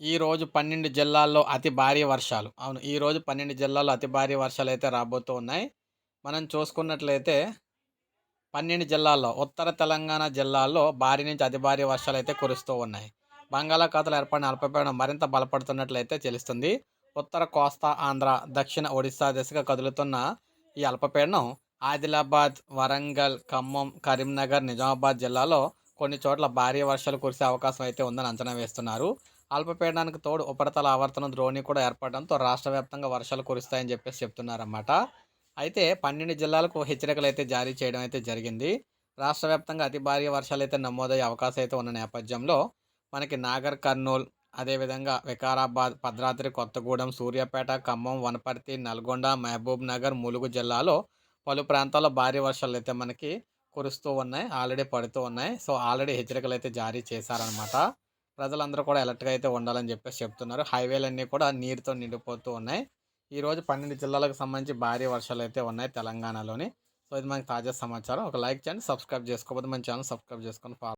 ఈరోజు పన్నెండు జిల్లాల్లో అతి భారీ వర్షాలు. అవును ఈరోజు పన్నెండు జిల్లాల్లో అతి భారీ వర్షాలు అయితే రాబోతూ ఉన్నాయి. మనం చూసుకున్నట్లయితే పన్నెండు జిల్లాల్లో ఉత్తర తెలంగాణ జిల్లాల్లో భారీ నుంచి అతి భారీ వర్షాలు అయితే కురుస్తూ ఉన్నాయి. బంగాళాఖాతంలో ఏర్పడిన అల్పపీడనం మరింత బలపడుతున్నట్లయితే తెలుస్తుంది. ఉత్తర కోస్తా ఆంధ్ర దక్షిణ ఒడిశా దిశగా కదులుతున్న ఈ అల్పపీడనం ఆదిలాబాద్ వరంగల్ ఖమ్మం కరీంనగర్ నిజామాబాద్ జిల్లాలో కొన్ని చోట్ల భారీ వర్షాలు కురిసే అవకాశం అయితే ఉందని అంచనా వేస్తున్నారు. అల్పపీడనానికి తోడు ఉపరితల ఆవర్తనం ద్రోణి కూడా ఏర్పడడంతో రాష్ట్ర వ్యాప్తంగా వర్షాలు కురుస్తాయని చెప్పేసి చెప్తున్నారన్నమాట. అయితే పన్నెండు జిల్లాలకు హెచ్చరికలు అయితే జారీ చేయడం అయితే జరిగింది. రాష్ట్ర వ్యాప్తంగా అతి భారీ వర్షాలు అయితే నమోదయ్యే అవకాశం అయితే ఉన్న నేపథ్యంలో మనకి నాగర్ కర్నూల్ అదేవిధంగా వికారాబాద్ భద్రాద్రి కొత్తగూడెం సూర్యాపేట ఖమ్మం వనపర్తి నల్గొండ మహబూబ్ నగర్ ములుగు జిల్లాలో పలు ప్రాంతాల్లో భారీ వర్షాలు అయితే మనకి కురుస్తూ ఉన్నాయి ఆల్రెడీ పడుతూ ఉన్నాయి. సో ఆల్రెడీ హెచ్చరికలు అయితే జారీ చేశారనమాట ప్రజలందరూ కూడా ఎలర్ట్గా అయితే ఉండాలని చెప్పేసి చెప్తున్నారు. హైవేలన్నీ కూడా నీరుతో నిండిపోతూ ఉన్నాయి. ఈరోజు పన్నెండు జిల్లాలకు సంబంధించి భారీ వర్షాలు అయితే ఉన్నాయి తెలంగాణలోని. సో ఇది మనకి తాజా సమాచారం. ఒక లైక్ చేయండి సబ్స్క్రైబ్ చేసుకోకపోతే మన ఛానల్ సబ్స్క్రైబ్ చేసుకొని ఫాలో